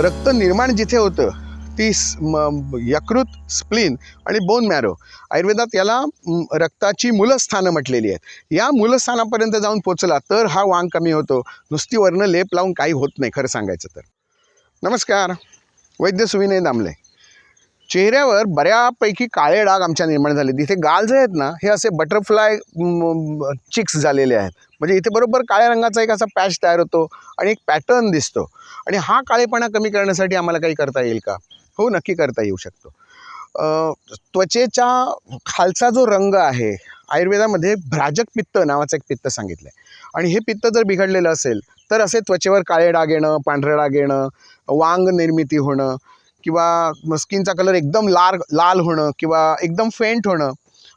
रक्त निर्माण जिथे होतं ती यकृत स्प्लिन आणि बोन मॅरो आयुर्वेदात याला रक्ताची मूलस्थानं म्हटलेली आहेत. या मूलस्थानापर्यंत जाऊन पोचला तर हा वांग कमी होतो. नुसती वर्ण लेप लावून काही होत नाही खरं सांगायचं तर. नमस्कार. वैद्य सुविनय दामले. चेहऱ्यावर बऱ्यापैकी काळे डाग आमच्या निर्माण झाले तिथे गाल जे आहेत ना हे असे बटरफ्लाय चिक्स झालेले आहेत. म्हणजे इथे बरोबर काळ्या रंगाचा एक असा पॅच तयार होतो आणि एक पॅटर्न दिसतो. आणि हा काळेपणा कमी करण्यासाठी आम्हाला काही करता येईल का? हो नक्की करता येऊ शकतो. त्वचेच्या खालचा जो रंग आहे आयुर्वेदामध्ये भ्राजक पित्त नावाचं एक पित्त सांगितलं आहे आणि हे पित्त जर बिघडलेलं असेल तर असे त्वचेवर काळे डाग येणं पांढरे डाग येणं वांग निर्मिती होणं किंवा स्किनचा कलर एकदम लाल लाल होणं किंवा एकदम फेंट होणं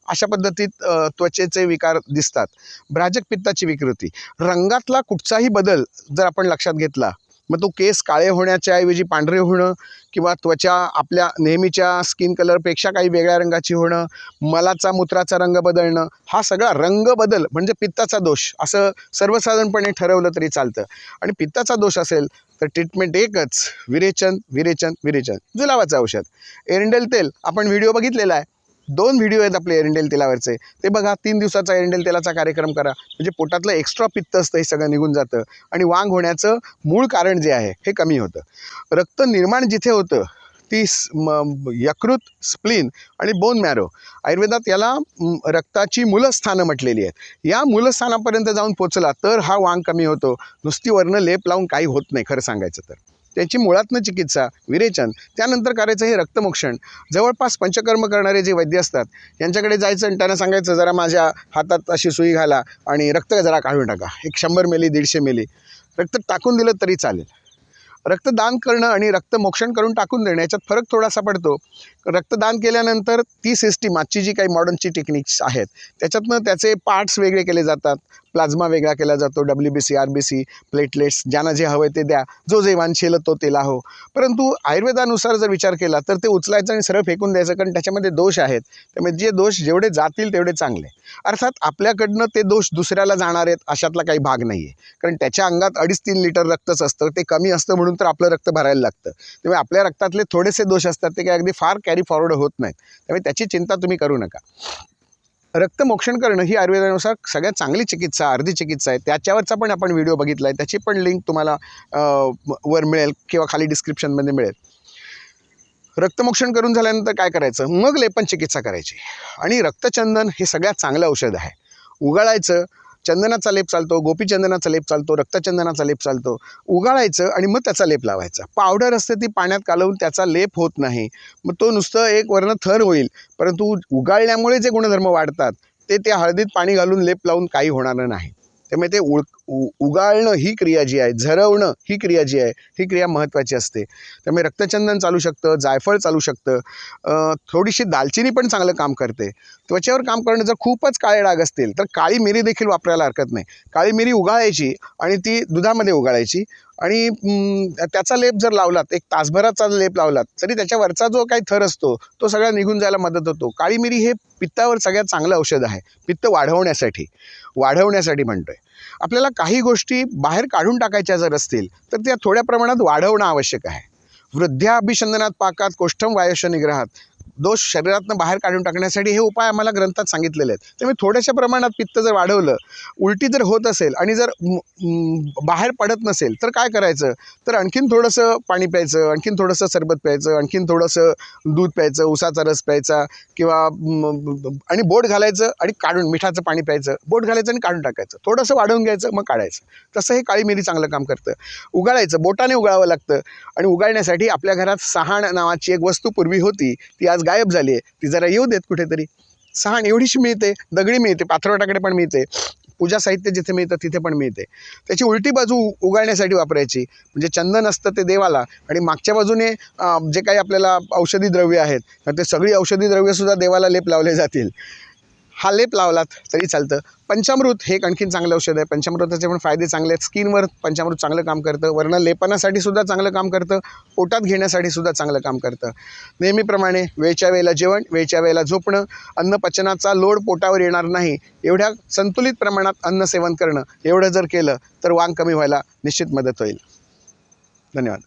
अशा पद्धतीत त्वचेचे विकार दिसतात. भ्राजक पित्ताची विकृती. रंगातला कुठचाही बदल जर आपण लक्षात घेतला मग तो केस काळे होण्याच्या ऐवजी पांढरे होणं किंवा त्वचा आपल्या नेहमीच्या स्किन कलरपेक्षा काही वेगळ्या रंगाची होणं मलाचा मूत्राचा रंग बदलणं हा सगळा रंग बदल म्हणजे पित्ताचा दोष असं सर्वसाधारणपणे ठरवलं तरी चालतं. आणि पित्ताचा दोष असेल तर ट्रीटमेंट एकच विरेचन विरेचन विरेचन. जुलाबाचं औषध. एरंडेल तेल आपण व्हिडिओ बघितलेला आहे. दोन व्हिडिओ आहेत आपले एरंडेल तेलावरचे. ते बघा तीन दिवसाचा एरंडेल तेलाचा कार्यक्रम करा. म्हणजे पोटातलं एक्स्ट्रा पित्त असतं हे सगळं निघून जातं. आणि वांग होण्याचं मूळ कारण जे आहे हे कमी होतं. रक्त निर्माण जिथे होतं ती म- यकृत स्प्लिन आणि बोन मॅरो आयुर्वेदात याला रक्ताची मूलस्थानं म्हटलेली आहेत. या मूलस्थानापर्यंत जाऊन पोचला तर हा वांग कमी होतो. नुसती वर्ण लेप लावून काही होत नाही खरं सांगायचं तर. त्याची मुळातनं चिकित्सा विरेचन त्यानंतर करायचं हे रक्तमोक्षण. जवळपास पंचकर्म करणारे जे वैद्य असतात यांच्याकडे जायचं आणि त्यांना सांगायचं जरा माझ्या हातात अशी सुई घाला आणि रक्त जरा काढून टाका. एक शंभर मिली दीडशे मेली. रक्त टाकून दिलं तरी चालेल. रक्तदान करणं आणि रक्तमोक्षण करून टाकून देणं याच्यात फरक थोडासा पडतो. रक्तदान केल्यानंतर ती सिस्टीम आजची जी काही मॉडर्नची टेक्निक्स आहेत त्याच्यातनं त्याचे पार्ट्स वेगळे केले जातात. प्लाझ्मा वेगळा केला जातो W B C R B C platelets ज्यांना जे हवं ते द्या. जो जे वांछेल तो तेला हो. परंतु आयुर्वेदानुसार जर विचार केला तर ते उचलायचं आणि सरळ फेकून द्यायचं कारण त्याच्यामध्ये दोष आहेत. त्यामुळे जे दोष जेवढे जातील तेवढे चांगले. अर्थात आपल्याकडनं ते दोष दुसऱ्याला जाणार आहेत अशातला काही भाग नाही आहे कारण त्याच्या अंगात अडीच तीन लिटर रक्तच असतं. ते कमी असतं म्हणून तर आपलं रक्त भरायला लागतं. त्यामुळे आपल्या रक्तातले थोडेसे दोष असतात ते काही अगदी फार कॅरी फॉरवर्ड होत नाहीत. त्यामुळे त्याची चिंता तुम्ही करू नका. रक्तमोक्षण करणं ही आयुर्वेदानुसार सगळ्यात चांगली चिकित्सा अर्धी चिकित्सा आहे. त्याच्यावरचा पण आपण व्हिडिओ बघितला आहे. त्याची पण लिंक तुम्हाला वर मिळेल किंवा खाली डिस्क्रिप्शनमध्ये मिळेल. रक्तमोक्षण करून झाल्यानंतर काय करायचं? मग लेपन चिकित्सा करायची. आणि रक्तचंदन हे सगळ्यात चांगलं औषध आहे. उगाळायचं चंदनाचा लेप चालतो गोपीचंदनाचा लेप चालतो रक्तचंदनाचा लेप चालतो. उगाळायचं आणि मग त्याचा लेप लावायचा. पावडर असते ती पाण्यात कालवून त्याचा लेप होत नाही. मग तो नुसतं एक वर्ण थर होईल. परंतु उगाळल्यामुळे जे गुणधर्म वाढतात ते त्या हळदीत पाणी घालून लेप लावून काही होणार नाही. त्यामुळे ते उळ उ उगाळणं ही क्रिया जी आहे झरवणं ही क्रिया जी आहे ही क्रिया महत्त्वाची असते. त्यामुळे रक्तचंदन चालू शकतं जायफळ चालू शकतं. थोडीशी दालचिनी पण चांगलं काम करते. त्वचेवर काम करणं जर खूपच काळे डाग असतील तर काळी मिरी देखील वापरायला हरकत नाही. काळी मिरी उगाळायची आणि ती दुधामध्ये उगाळायची. आणि त्याचा लेप जर लावलात एक तासभराचा लेप लावलात तरी त्याच्यावरचा जो काही थर असतो तो सगळा निघून जायला मदत होतो. काळी मिरी हे पित्तावर सगळ्यात चांगलं औषध आहे पित्त वाढवण्यासाठी. वाढवण्यासाठी म्हणतो आहे आपल्याला काही गोष्टी बाहेर काढून टाकायच्या जर असतील तर त्या थोड्या प्रमाणात वाढवणं आवश्यक आहे. वृद्ध्याभिचंदनात पाकात कोष्ठम वायश निग्रहात दोष शरीरातनं बाहेर काढून टाकण्यासाठी हे उपाय आम्हाला ग्रंथात सांगितलेले आहेत. त्यामुळे थोड्याशा प्रमाणात पित्त जर वाढवलं उलटी जर होत असेल आणि जर बाहेर पडत नसेल तर काय करायचं? तर आणखीन थोडंसं पाणी प्यायचं आणखीन थोडंसं सरबत प्यायचं आणखीन थोडंसं दूध प्यायचं उसाचा रस प्यायचा किंवा आणि बोट घालायचं आणि काढून मिठाचं पाणी प्यायचं बोट घालायचं आणि काढून टाकायचं. थोडंसं वाढवून घ्यायचं मग काढायचं. तसं हे काळी मिरी चांगलं काम करतं. उगाळायचं बोटाने उगाळावं लागतं. आणि उगाळण्यासाठी आपल्या घरात सहाण नावाची एक वस्तू पूर्वी होती ती आज गायब झाली आहे. ती जरा येऊ देत कुठेतरी. सहाण एवढीशी मिळते दगडी मिळते पाथरवटाकडे पण मिळते पूजा साहित्य जिथे मिळतं तिथे पण मिळते. त्याची उलटी बाजू उगाळण्यासाठी वापरायची. म्हणजे चंदन असतं ते देवाला आणि मागच्या बाजूने जे काही आपल्याला औषधी द्रव्य आहेत तर ते सगळी औषधी द्रव्यसुद्धा देवाला लेप लावले जातील. हा लेप लावलात तरी चालतं. पंचामृत हे एक आणखीन चांगलं औषध आहे. पंचामृताचे पण फायदे चांगले आहेत. स्किनवर पंचामृत चांगलं काम करतं. वर्ण लेपनासाठी सुद्धा चांगलं काम करतं. पोटात घेण्यासाठी सुद्धा चांगलं काम करतं. नेहमीप्रमाणे वेळच्या वेळेला जेवण वेळच्या वेळेला झोपणं अन्न पचनाचा लोड पोटावर येणार नाही. एवढ्या संतुलित प्रमाणात अन्न सेवन करणं एवढं जर केलं तर वांग कमी व्हायला निश्चित मदत होईल. धन्यवाद.